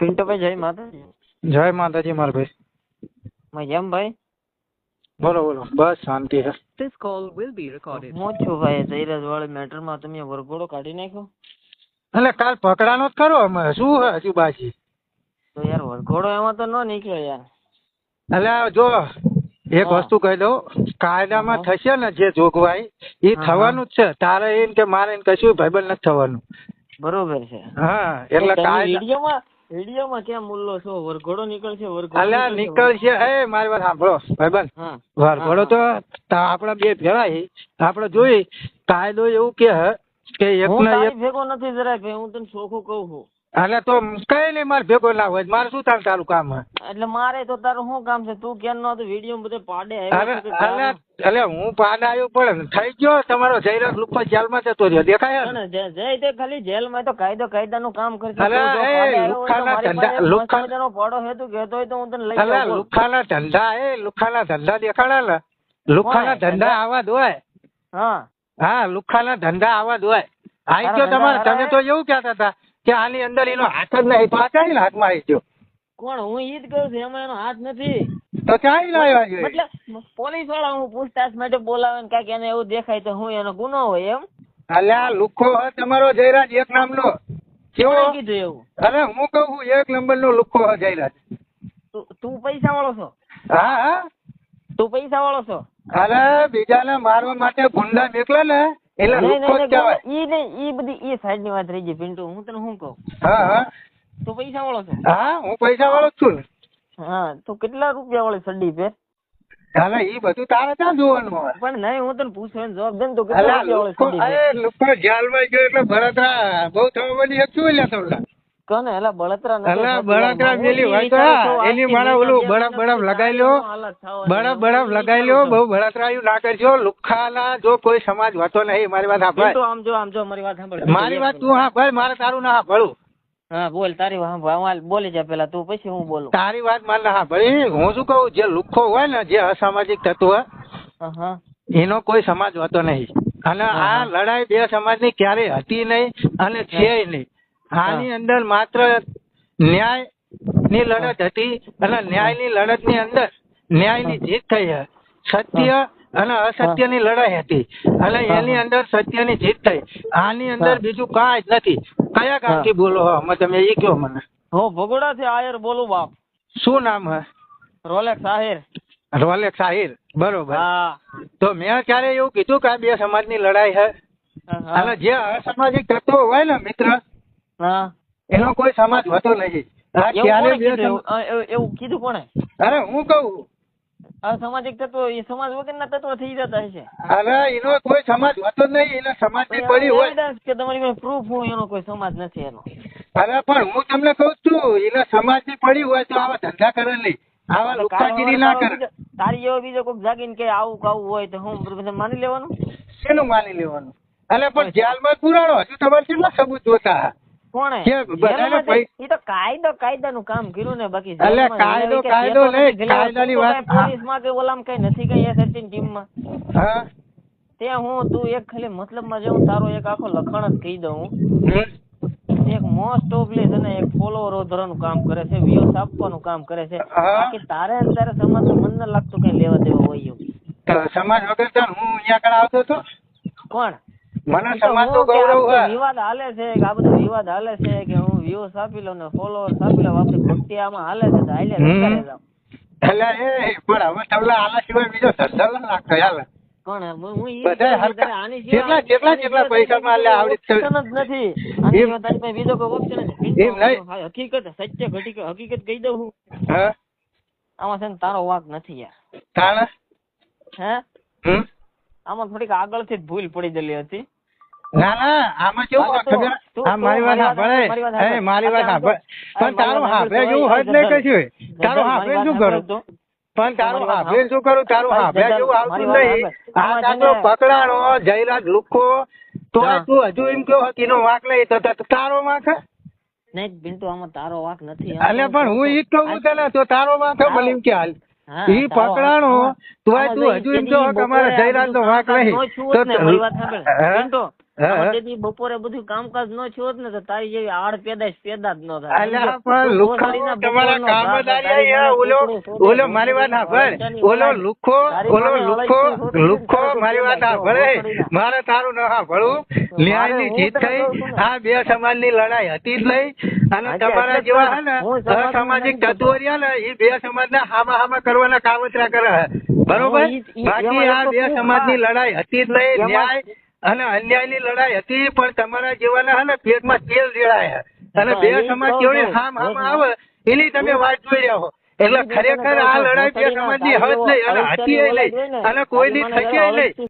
પિન્ટુભાઈ જય માતાજી. જય માતાજી માર ભાઈ. મજામાં ભાઈ? બોલો બોલો. બસ શાંતિ છે. This call will be recorded. હું છું ભાઈ જયરાજ વાળી મેટરમાં તમે વરઘોડો કાઢી નાખ્યો? એટલે કાલ પકડાનો જ કરો અમે શું હે હજુ બાજી? તો યાર વરઘોડો એમાં તો ન નીકળ્યો યાર. એટલે આ જો એક હા. વસ્તુ કહી દઉં. કાયદામાં હા. થશે ને જે જોગવાઈ એ હા, થવાનું જ છે. તારે એમ કે મારે એમ કશું ભાઈબંધ નથી થવાનું. બરોબર છે. હા એટલે તમે કાયદા વિડીયોમાં વિડીયોમાં કેમ મુલ્લો છો? વરઘોડો નીકળશે વરઘોડો અલ્યા નીકળશે. એ મારી વાત સાંભળો ભાઈબંધ. વરઘોડો તો આપડા બે ભેળા આપડે આપણે જોઈ કાયદો એવું કે કે એક ભેગો નથી જરાય ભાઈ હું તને ચોખ્ખું કહું છું. એટલે તો કઈ નહીં મારે ભેગો ના હોય મારે શું તાર તારું કામ હે એટલે મારે તો તારું શું કામ છે? તું કેમ નો વીડિયો બધે પાડે અરે હું પાડે આવ્યો પણ થઈ ગયો. તમારો જયરાજ લુપ્પા જેલમાં જતો રહ્યો. દેખાય ને? જય તે ખાલી જેલમાં તો કાયદો કાયદાનું કામ કરશે એ, પાડે હે તું કહેતો હોય તો હું તને લઈ અલા જાઉં. લુખાના ધંધા એ લુખાના ધંધા દેખાડા ને લુખાના? ધંધા આવા હોય. હા. હા લુખાના ધંધા આવા હોય. આઈ ગયો તમારે. તમે તો એવું કહેતા હતા કે આની અંદર એનો હાથ જ નહીં. તો આ ચાઈ હાથમાં આવી ગયો? કોણ? હું ઈ જ કહું છું એમાં એનો હાથ નથી. તો ચાઈ લાવ્યા જોઈએ મતલબ પોલીસવાળા હું પૂછતાછ માટે બોલાવે ને કાંઈક એને એવું દેખાય તો હું એનો ગુનો હોય એમ? અલ્યા લુખો હ તમારો જયરાજ એક નામનો. કેવો? કીધું એવું? અરે હું કહું છું એક નંબર નો લુખો હ જયરાજ. તું તું પૈસા વાળો છો? હા હા. તું પૈસા વાળો છો? અરે બીજાને મારવા માટે ગુંડા નીકળે ને એટલે લુખો જ કહેવાય. ઈ ને ઈ બધી ઈ સાઈડની વાત રહી ગઈ પિન્ટુ હું તને શું કહું? હા હા. તું પૈસા વાળો છો? હા હું પૈસા વાળો જ છું ને. હા તો કેટલા રૂપિયા વાળી સડી પહેર અરે ઈ બધું તારે ત્યાં જોવાનું હોય? પણ નહીં હું તને પૂછવાનો જવાબ દે ને તું કેટલા રૂપિયા વાળી સડી અરે લુખો જેલમાં ગયો એટલે બળતરા બહુ થવાની એક શું લ્યા તમને કોને? એલા બળતરા નથી એલા બળતરા ઈ હોય તો એની મારા ઓલું બરફ બરફ લગાઈ લ્યો. બરફ ઈ લગાઈ લ્યો. બહુ બળતરાયું ના કરજો લુખાલા જો કોઈ સમાજ વાતો નહીં મારી વાત સાંભળ તો આમ જો આમ જો મારી વાત સાંભળ. મારી વાત તું સાંભળ મારે તારું ના સાંભળું હા બોલ તારી વાત બોલી જા પેલા તું પછી હું બોલું. તારી વાત માર ના ભાઈ. હું શું કહું? જે લુખો હોય ને જે અસામાજિક તત્વ એનો કોઈ સમાજ હોતો નહીં. અને આ લડાઈ બે સમાજની ક્યારેય હતી નહીં અને છે નહીં. આની અંદર માત્ર ન્યાયની લડત હતી અને ન્યાયની લડતની અંદર ન્યાયની જીત થઈ સત્ય અને અસત્યની લડાઈ હતી અને એની અંદર સત્યની જીત થઈ. આની અંદર બીજું કાંઈ જ નથી. કયા ગામથી બોલો અમે તમે એ કયો મને. હું ભગોડા થી આયર બોલું બાપ. શું નામ હે? રોલેક્સ આહિર રોલેક્સ આહિર બરોબર. હા. તો મેં ક્યારે એવું કીધું કે આ બે સમાજની લડાઈ હે? હા, અને જે અસામાજિક તત્વો હોય ને મિત્ર હા. એનો કોઈ સમાજ હોતો નહીં. એવું કીધું કોણે? અરે હું કહું. સામાજિક તત્વો એ સમાજ વગરના તત્વો થઈ જતા હશે. અરે એનો કોઈ સમાજ હોતો નહીં. એનો સમાજની પડી હોય. કે તમારી પાસે પ્રૂફ હોય એનો કોઈ સમાજ નથી એનો. અરે પણ હું તમને કહું છું એના સમાજની પડી હોય તો આવા ધંધા કરે નહીં. આવા લુખાગીરી ના કરે. તારી એવો બીજો કોઈક જાગીને કે આવું કાવું હોય તો હું બધા માની લેવાનું? શેનું માની લેવાનું? અરે પણ જેલમાં પુરાણો હજુ તમારે કેટલા સબૂત જોતા? કોણે? કે બધાને જેલમાંથી- પૈ- ઈ તો કાયદો કાયદાનું કામ કર્યું ને બાકી અલે કાયદો- કાયદો નહીં, કાયદાની વાત- પોલીસમાં કે ઓલામાં કઈ નથી કઈ SSC ટીમમાં? હા. ત્યાં હું તું એક ખાલી મતલબમાં જે હું તારો એક આખો લખાણ જ કહી દઉં. એક મોસ્ટ ઓફલી અને એક ફોલોવર વધારવાનું કામ કરે છે વ્યૂઝ આપવાનું કામ કરે છે. બાકી તારે તારે સમાજ મને લાગતું કઈ લેવા દેવા હોય એવું. સમાજ વગર હું અહીંયા આગળ આવતો હતો કોણ? મને ગૌરવ વિવાદ હાલે છે કે આ બધો વિવાદ હાલે છે કે હું વ્યૂઝ આપી લઉં ને ફોલોવર્સ આપી લઉં આપણી ભક્તિ આમાં હાલે છે તો હાલે હમ. કરે જાવ. એટલે એ પણ હવે તમને આના સિવાય બીજો ધંધો ન લાગતો યાર. કોણ? હું હું ઈ બધાય વિચારું હરખા- તારે આની જેટલા- જેટલા- જેટલા પૈસા માં લે આવડી જ નથી. એમ- તારી બીજો કોઈ option નથી. એમ નહીં. હકીકત સત્ય ઘટી હકીકત કહી દઉં હું. આમાં છે ને તારો વાક નથી યાર. તાણે? હે? આમાં થોડીક આગળથી જ ભૂલ પડી ગયેલી હતી. ના ના આમાં કેવું ખબર? આ મારી વાત સાંભળે. એ મારી વાત સાંભળે. પણ તારું વાત જેવું હજ નહીં કશું તારું જનરલ, શું કરું? પણ તારું મારી શું કરું? તારું મારી જેવું આવતું નહીં. આ ને- પકડાણો જયરાજ લુખો તો તું હજુ એમ કહો કે એનો વાંક લઈ તો તારો વાંક નહીં બિલકુલ આમાં તારો વાંક નથી અલે પણ હું ઈ કહું તને તો તારો વાંક મને એમ કે હાલ. ઈ પકડાણો તો તું હજુ એમ કહો કે બપોરે જયરાજ નો વાંક નહીં. તો ને. તેથી બપોરે બધું કામકાજ ન થયું ને તો તારી જેવી આડ પેદાશ પેદા જ ન થાય ઓલો ઓલો મારી વાત સાંભળ. ઓલો. ઓલો મારી વાત સાંભળે મારે તારું ન સાંભળવું. જીત થઈ ને. આ બે સમાજની લડાઈ હતી જ નહીં. અને તમારા જેવા હે ને સામાજિક અસામાજિક તત્વો રહ્યા ને એ બે સમાજ ને હામા હામા કરવાના કાવતરા કરે બરોબર? બાકી આ બે સમાજની લડાઈ હતી જ નહીં. ન્યાય અને અન્યાયની લડાઈ હતી પણ તમારા જેવાના હે ને પેટમાં તેલ રેડાયા. અને બે સમાજ કેવડી હામ હામ આવે એની તમે વાત જોઈ રહ્યા હો. એટલે ખરેખર આ લડાઈ બે સમાજની હદ નહીં અને હતી નહીં. અને કોઈની થશે નહીં.